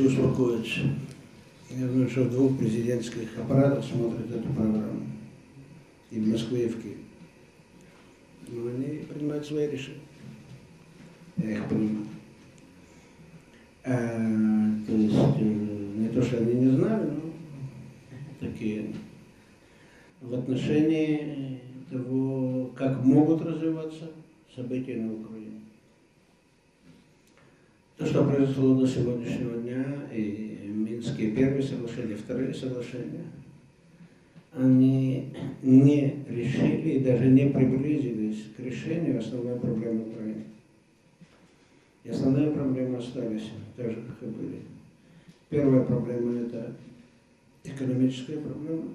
хочу успокоиться. Я думаю, что двух президентских аппаратах смотрят эту программу. И в Москве, и в Киеве. Но они принимают свои решения. Я их понимаю. А, то есть, э, не то, что они не знали, но такие в отношении того, как могут развиваться события на Украине. То, что произошло до сегодняшнего дня, и Минские первые соглашения, вторые соглашения, они не решили и даже не приблизились к решению основной проблемы Украины. И основные проблемы остались так же, как и были. Первая проблема – это экономическая проблема.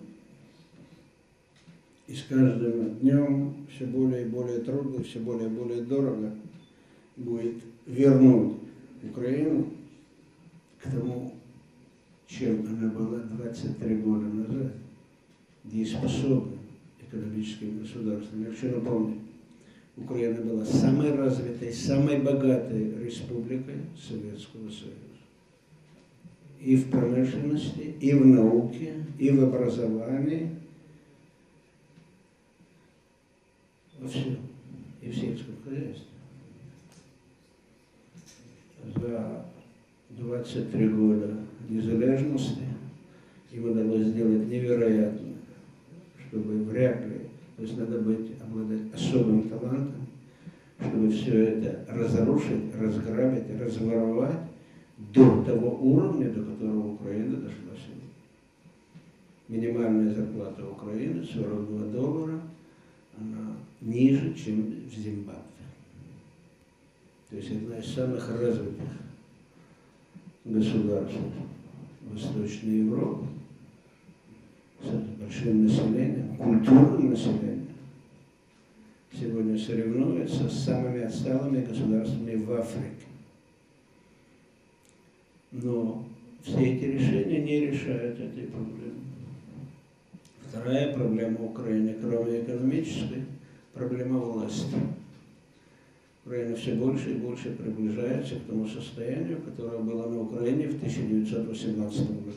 И с каждым днем все более и более трудно, все более и более дорого будет вернуть Украину к тому, чем она была 23 года назад, дееспособным экономическим государством. Я хочу напомнить, Украина была самой развитой, самой богатой республикой Советского Союза. И в промышленности, и в науке, и в образовании, во всем, и в сельском хозяйстве. За 23 года незалежности им удалось сделать невероятно, чтобы вряд ли, то есть надо быть, обладать особым талантом, чтобы все это разрушить, разграбить, разворовать до того уровня, до которого Украина дошла сегодня. Минимальная зарплата Украины 42 доллара, она ниже, чем в Зимбабве. То есть одна из самых развитых государств Восточной Европы с большим населением, культурным населением, сегодня соревнуется с самыми отсталыми государствами в Африке. Но все эти решения не решают этой проблемы. Вторая проблема Украины, кроме экономической, проблема власти. Украина все больше и больше приближается к тому состоянию, которое было на Украине в 1918 году.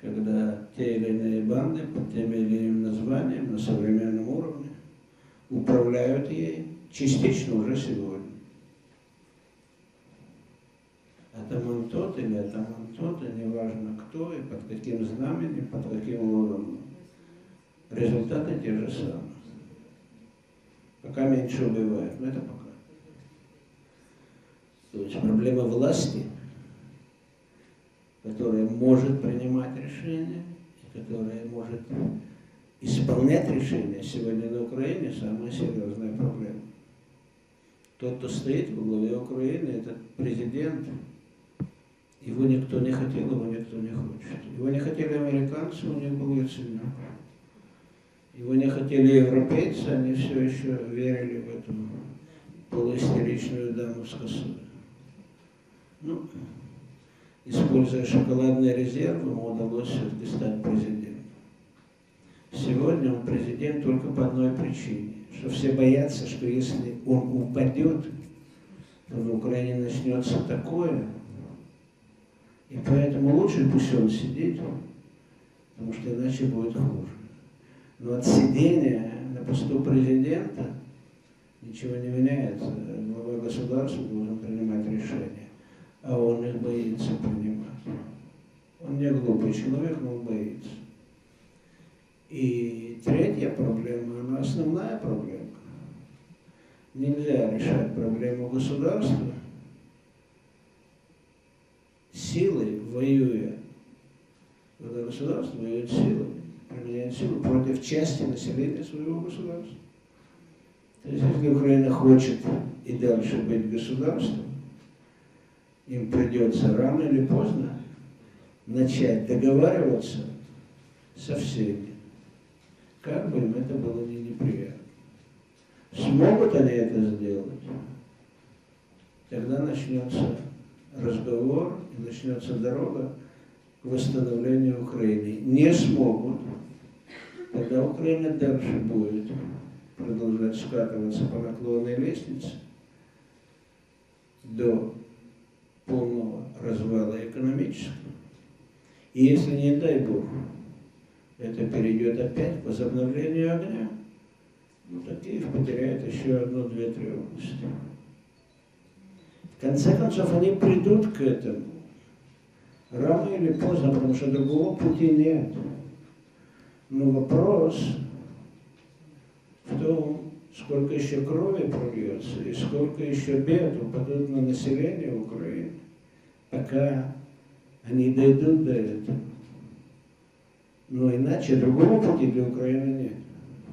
Когда те или иные банды под тем или иным названием на современном уровне управляют ей частично уже сегодня. Атаман тот или атаман тот, и неважно кто и под каким знаменем, под каким уровнем. Результаты те же самые. Пока меньше убивают, но это пока. То есть проблема власти, которая может принимать решения, которая может исполнять решения сегодня на Украине, самая серьезная проблема. Тот, кто стоит во главе Украины, это президент. Его никто не хотел, его никто не хочет. Его не хотели американцы, у них был Яценюк. Хотели европейцы, они все еще верили в эту полуистеричную даму с косой. Ну, используя шоколадные резервы, ему удалось все-таки стать президентом. Сегодня он президент только по одной причине, что все боятся, что если он упадет, то на Украине начнется такое, и поэтому лучше пусть он сидит, потому что иначе будет хуже. Но от сидения на посту президента ничего не меняется. Глава государства должен принимать решения, а он их боится принимать. Он не глупый человек, но он боится. И третья проблема, она основная проблема. Нельзя решать проблему государства силой, воюя. Когда государство воюет силой, применяет силу против части населения своего государства. То есть, если Украина хочет и дальше быть государством, им придется рано или поздно начать договариваться со всеми, как бы им это было не неприятно. Смогут они это сделать, тогда начнется разговор и начнется дорога к восстановлению Украины. Не смогут, тогда Украина дальше будет продолжать скатываться по наклонной лестнице до полного развала экономического. И если, не дай Бог, это перейдет опять к возобновлению огня, ну, то Киев потеряет еще одну, две, три области. В конце концов, они придут к этому. Рано или поздно, потому что другого пути нет. Но вопрос в том, сколько еще крови прольется и сколько еще бед упадут на население Украины, пока они дойдут до этого. Но иначе другого пути для Украины нет,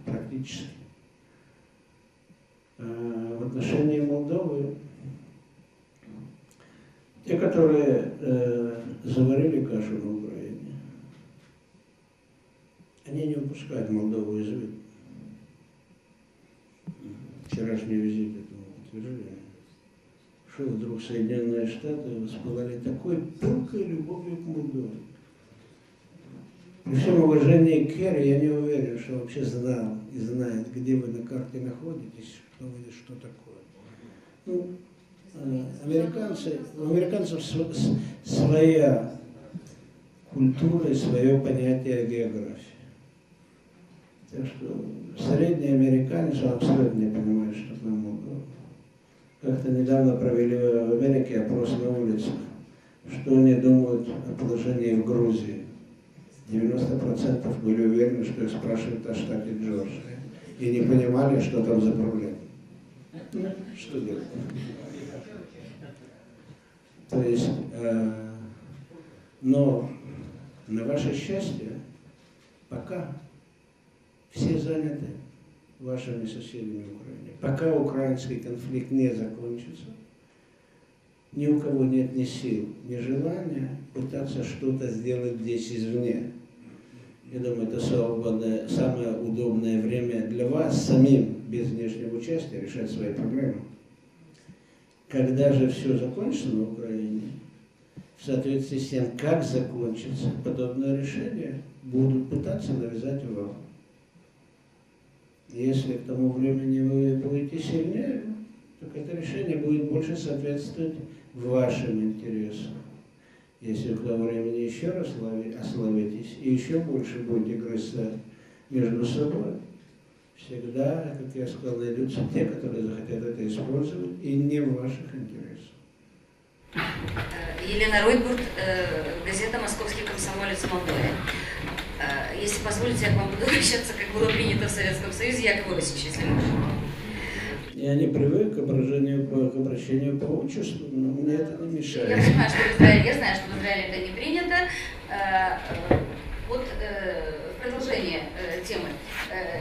практически. А в отношении Молдовы, те, которые э, заварили кашу Украине, они не упускают Молдову из виду. Вчерашний визит этому утверждения. Что вдруг Соединенные Штаты воспылали такой пылкой любовью к Молдове. При всем уважении Керри, я не уверен, что вообще знал и знает, где вы на карте находитесь, кто вы что такое. Ну, э, американцы, у американцев своя культура и свое понятие географии. Так что средний американец абсолютно не понимает, что такое Молдова. Как-то недавно провели в Америке опрос на улицах, что они думают о положении в Грузии. 90% были уверены, что их спрашивают о штате Джорджия. И не понимали, что там за проблема. Что делать? То есть, э, но на ваше счастье, пока все заняты вашими соседями в Украине. Пока украинский конфликт не закончится, ни у кого нет ни сил, ни желания пытаться что-то сделать здесь извне. Я думаю, это свободное, самое удобное время для вас самим, без внешнего участия, решать свои проблемы. Когда же все закончится на Украине, в соответствии с тем, как закончится подобное решение, будут пытаться навязать вам. Если к тому времени вы будете сильнее, то это решение будет больше соответствовать вашим интересам. Если к тому времени еще раз ословитесь и еще больше будете грызться между собой, всегда, как я сказал, найдутся те, которые захотят это использовать, и не в ваших интересах. Елена Ройбурт, э, газета «Московский комсомолец Молдове». Э, если позволите, я к вам буду обращаться, как было принято в Советском Союзе, Яков Иосифович, если можно. Я не привык к обращению по, к обращению по отчеству, но мне это не мешает. Я понимаю, что в Израиле, я знаю, что в Израиле это не принято. Э, вот в продолжение темы.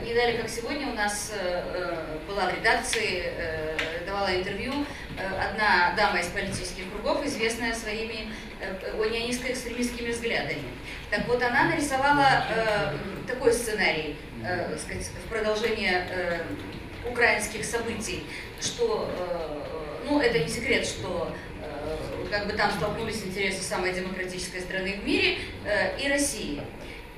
Не далее, как сегодня, у нас была в редакции, давала интервью одна дама из политических кругов, известная своими онионистско-экстремистскими взглядами. Так вот, она нарисовала э, такой сценарий, э, сказать, в продолжение э, украинских событий, что, э, ну, это не секрет, что э, как бы там столкнулись интересы самой демократической страны в мире э, и России.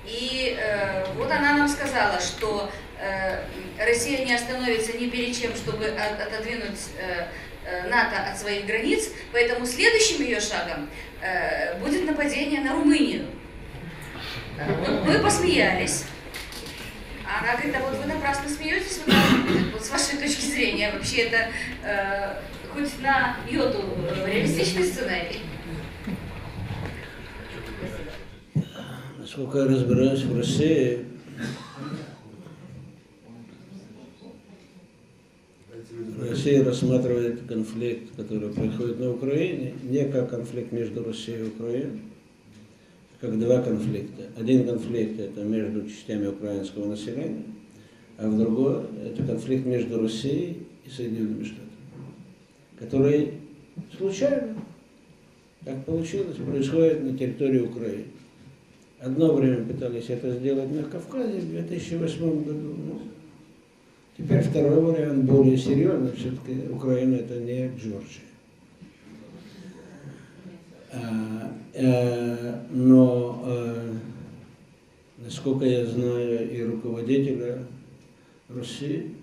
И э, вот она нам сказала, что э, Россия не остановится ни перед чем, чтобы от, отодвинуть э, э НАТО от своих границ, поэтому следующим ее шагом э, будет нападение на Румынию. Мы посмеялись. Она говорит, а вот вы напрасно смеетесь, вот с вашей точки зрения, вообще это э, хоть на йоту э, реалистичный сценарий? Насколько я разбираюсь в России, Россия рассматривает конфликт, который происходит на Украине, не как конфликт между Россией и Украиной, как два конфликта. Один конфликт это между частями украинского населения, а в другой это конфликт между Россией и Соединенными Штатами, который случайно, как получилось, происходит на территории Украины. Одно время пытались это сделать на Кавказе в 2008 году. Теперь второй вариант более серьезный. Все-таки Украина это не Джорджия. А, э, но, э, насколько я знаю, и руководителя России,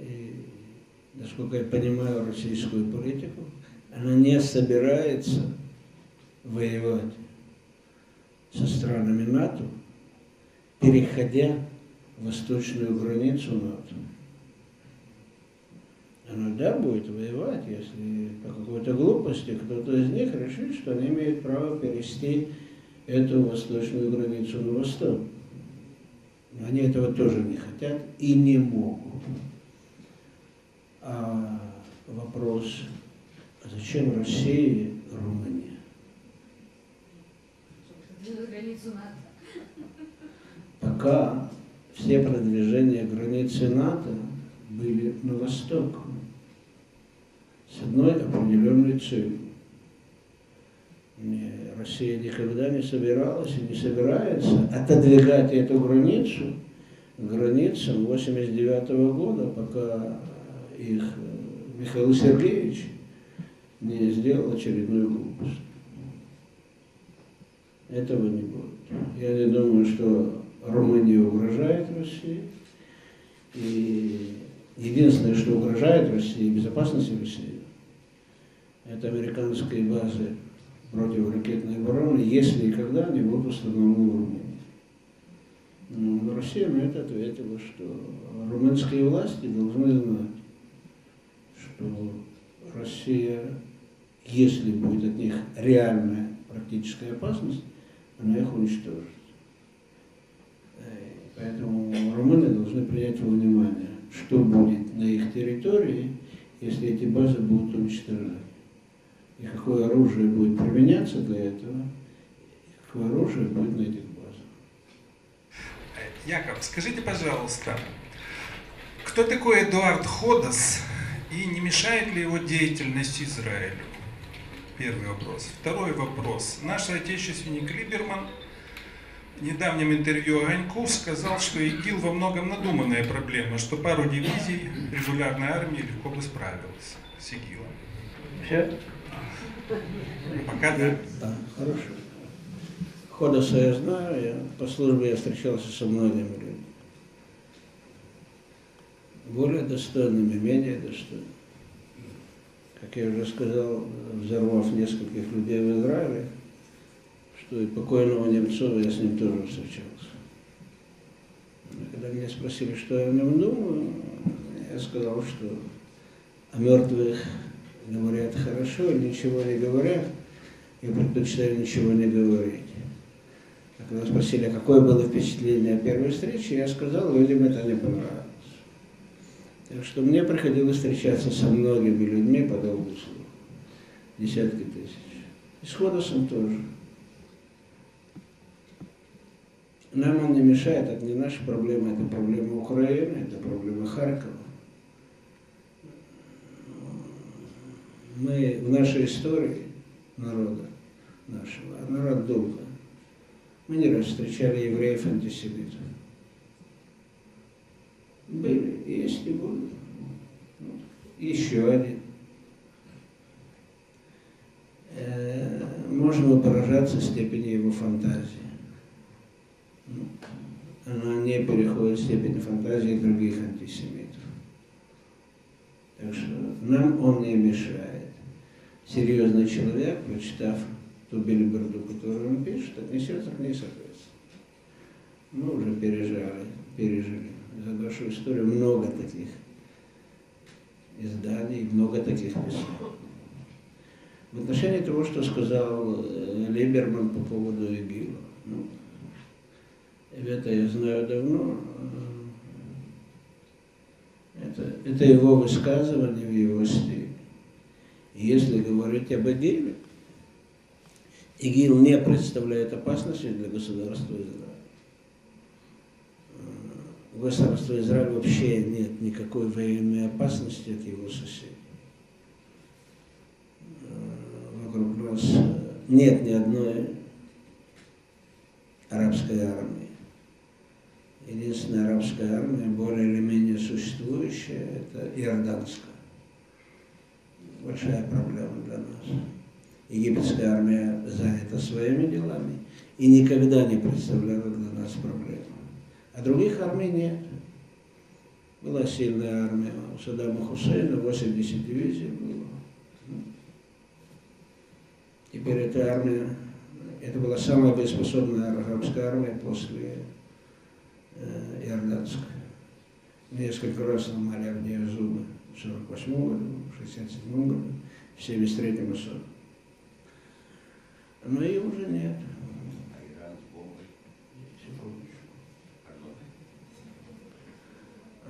и, насколько я понимаю российскую политику, она не собирается воевать со странами НАТО, переходя восточную границу НАТО. Она, да, будет воевать, если по какой-то глупости кто-то из них решит, что они имеют право перевести эту восточную границу на восток. Но они этого тоже не хотят и не могут. А вопрос, а зачем России Румыния? Пока все продвижения границы НАТО были на восток с одной определенной целью. Россия никогда не собиралась и не собирается отодвигать эту границу границам 89 -го года, пока их Михаил Сергеевич не сделал очередную глупость. Этого не будет. Я не думаю, что Румыния угрожает России. И единственное, что угрожает России, безопасности России, это американские базы противоракетной обороны, если и когда они будут установлены в Румынии. Но Россия на это ответила, что румынские власти должны знать, что Россия, если будет от них реальная практическая опасность, она их уничтожит. Поэтому румыны должны принять во внимание, что будет на их территории, если эти базы будут уничтожены. И какое оружие будет применяться для этого, и какое оружие будет на этих базах. Яков, скажите, пожалуйста, кто такой Эдуард Ходос и не мешает ли его деятельность Израилю? Первый вопрос. Второй вопрос. Наш отечественник Либерман недавнем интервью Огоньку сказал, что ИГИЛ во многом надуманная проблема, что пару дивизий регулярной армии легко бы справилась с ИГИЛом. Все? Пока да. Да, хорошо. Ходоса я знаю, я по службе я встречался со многими людьми. Более достойными, менее достойными. Как я уже сказал, взорвав нескольких людей в Израиле, что и покойного Немцова я с ним тоже встречался. Когда меня спросили, что я о нем думаю, я сказал, что о мертвых говорят хорошо, ничего не говорят, я предпочитаю ничего не говорить. А когда спросили, а какое было впечатление о первой встрече, я сказал, людям это не понравилось. Так что мне приходилось встречаться со многими людьми по долгу слова. Десятки тысяч. И с Ходосом тоже. Нам он не мешает, это не наша проблема, это проблема Украины, это проблема Харькова. Мы в нашей истории народа нашего, а народ долго, мы не раз встречали евреев-антисемитов. Были, есть и будут. Еще один. Э, можно поражаться степени его фантазии. Она в степень фантазии других антисемитов. Так что нам он не мешает. Серьезный человек, прочитав ту билиберду, которую он пишет, отнесется к ней соответственно. Мы уже пережали, пережили за нашу историю много таких изданий, много таких писем. В отношении того, что сказал э, Либерман по поводу ИГИЛа. Ну, это я знаю давно. Это, это его высказывание в его стиле. Если говорить об ИГИЛе, ИГИЛ не представляет опасности для государства Израиля. У государства Израиль вообще нет никакой военной опасности от его соседей. Вокруг нас нет ни одной арабской армии единственная арабская армия, более или менее существующая, это иорданская. Большая проблема для нас. Египетская армия занята своими делами и никогда не представляла для нас проблему. А других армий нет. Была сильная армия у Саддама Хусейна, 80 дивизий было. Теперь эта армия, это была самая боеспособная арабская армия после э. Несколько раз ломали Авдеев зубы в 48 году, в 67 году, в 73 и 40. Но ее уже нет. Секундочку.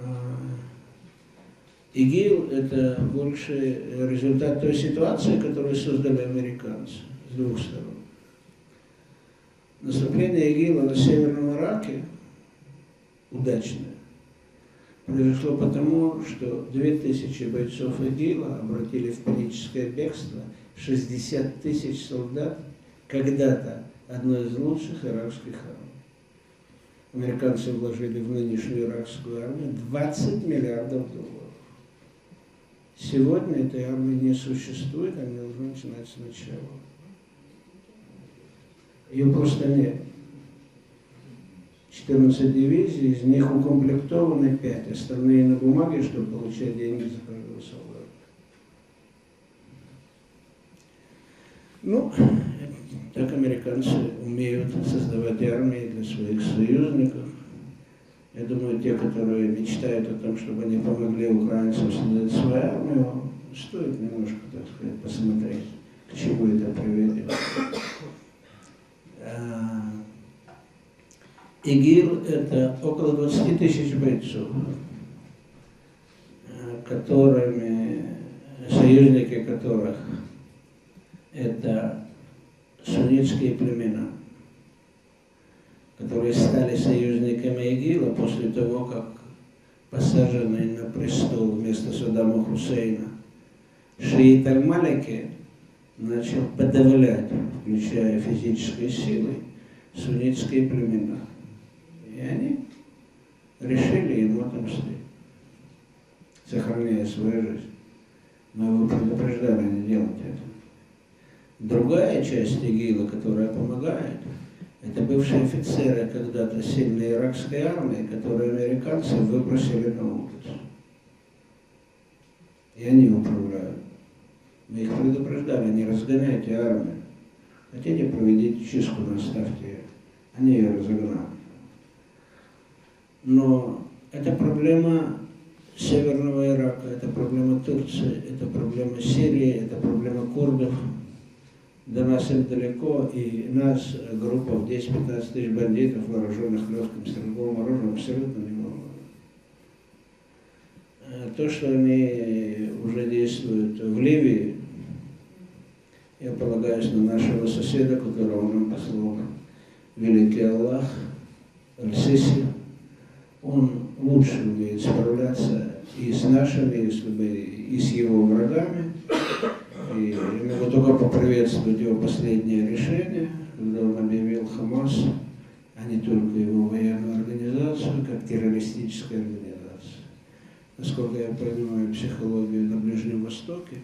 А, ИГИЛ – это больше результат той ситуации, которую создали американцы с двух сторон. Наступление ИГИЛа на Северном Ираке удачное произошло потому, что 2000 бойцов ИГИЛа обратили в паническое бегство 60 тысяч солдат, когда-то одной из лучших иракских армий. Американцы вложили в нынешнюю иракскую армию 20 миллиардов долларов. Сегодня этой армии не существует, они должны начинать сначала. Ее просто нет. 14 дивизий, из них укомплектованы 5, остальные на бумаге, чтобы получать деньги за каждого. Ну, так американцы умеют создавать армии для своих союзников. Я думаю, те, которые мечтают о том, чтобы они помогли украинцам создать свою армию, стоит немножко, так сказать, посмотреть, к чему это приведет. А, ИГИЛ – это около 20 тысяч бойцов, а, которыми, союзники которых это суннитские племена – которые стали союзниками ИГИЛа после того, как посаженный на престол вместо Саддама Хусейна шиит Аль-Малики начал подавлять, включая физической силой, суннитские племена. И они решили ему отомстить, сохраняя свою жизнь. Но его предупреждали не делать это. Другая часть ИГИЛа, которая помогает – это бывшие офицеры когда-то сильной иракской армии, которые американцы выбросили на улицу. И они управляют. Мы их предупреждали, не разгоняйте армию. Хотите, проведите чистку, наставьте ее. Они ее разогнали. Но это проблема Северного Ирака, это проблема Турции, это проблема Сирии, это проблема курдов – до нас им далеко, и нас, группа в 10-15 тысяч бандитов, вооруженных легким стрелковым оружием, абсолютно не волнует. Э, то, что они уже действуют в Ливии, я полагаюсь на нашего соседа, которого нам послал великий Аллах, Аль-Сиси, лучше умеет справляться и с нашими, и с его врагами, и я могу только поприветствовать его последнее решение, когда он объявил Хамас, а не только его военную организацию, как террористическую организацию. Насколько я понимаю психологию на Ближнем Востоке,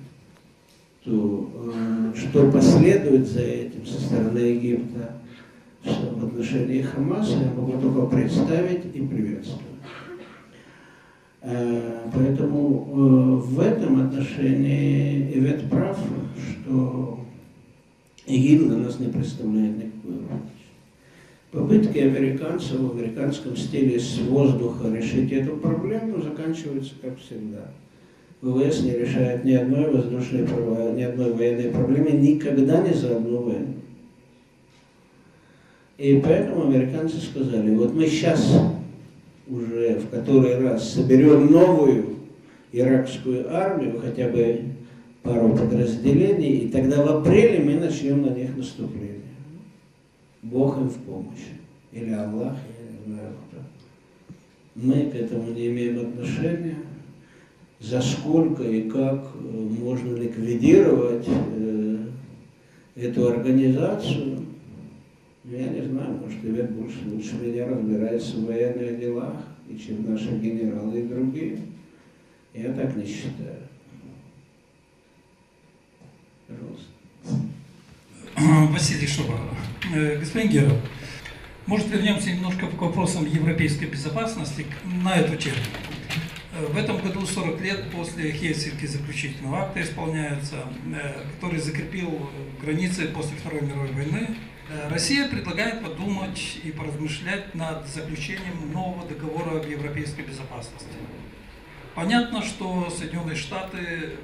то э, что последует за этим со стороны Египта в отношении Хамаса, я могу только представить и приветствовать. Э, поэтому э, в этом отношении Ивет прав, что ИГИЛ для нас не представляет никакой роли. Попытки американцев в американском стиле с воздуха решить эту проблему заканчиваются как всегда. ВВС не решает ни одной воздушной, ни одной военной проблемы никогда не за одну войну. И поэтому американцы сказали, вот мы сейчас уже в который раз соберем новую иракскую армию, хотя бы пару подразделений, и тогда в апреле мы начнем на них наступление. Бог им в помощь. Или Аллах, я не знаю кто. Мы к этому не имеем отношения. За сколько и как э, можно ликвидировать э, эту организацию, я не знаю, может, Ивет больше лучше меня разбирается в военных делах, и чем наши генералы и другие. Я так не считаю. Пожалуйста. Василий Шуба. Э, господин Геров, может вернемся немножко к вопросам европейской безопасности на эту тему. Э, В этом году 40 лет после Хельсинки заключительного акта исполняется, э, который закрепил э, границы после Второй мировой войны. Э, Россия предлагает подумать и поразмышлять над заключением нового договора в европейской безопасности. Понятно, что Соединенные Штаты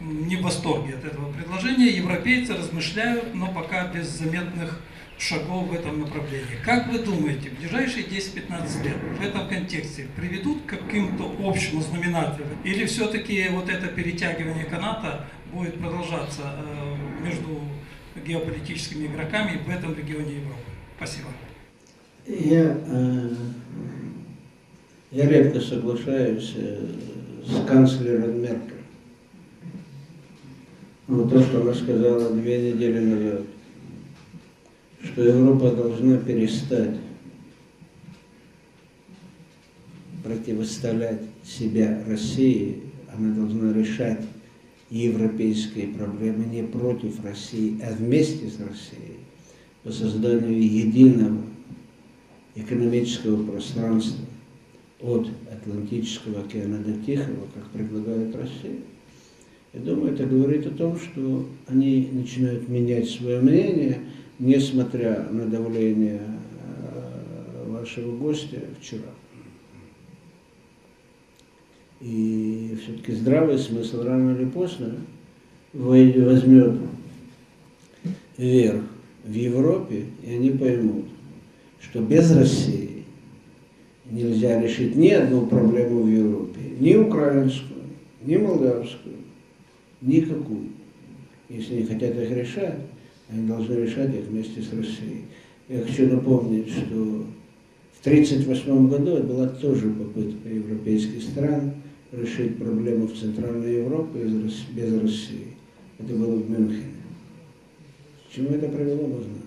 не в восторге от этого предложения. Европейцы размышляют, но пока без заметных шагов в этом направлении. Как вы думаете, в ближайшие 10-15 лет в этом контексте приведут к каким-то общему знаменателю? Или все-таки вот это перетягивание каната будет продолжаться э, между геополитическими игроками в этом регионе Европы? Спасибо. Я, э, я редко соглашаюсь э, с канцлером Меркель. Но то, что она сказала две недели назад, что Европа должна перестать противоставлять себя России, она должна решать европейские проблемы не против России, а вместе с Россией по созданию единого экономического пространства от Атлантического океана до Тихого, как предлагает Россия. Я думаю, это говорит о том, что они начинают менять свое мнение, несмотря на давление э, вашего гостя вчера. И все-таки здравый смысл рано или поздно возьмет верх в Европе, и они поймут, что без России нельзя решить ни одну проблему в Европе, ни украинскую, ни молдавскую, никакую. Если они хотят их решать, они должны решать их вместе с Россией. Я хочу напомнить, что в 1938 году была тоже попытка европейских стран решить проблему в Центральной Европе без России. Это было в Мюнхене. Чему это привело, мы знаем.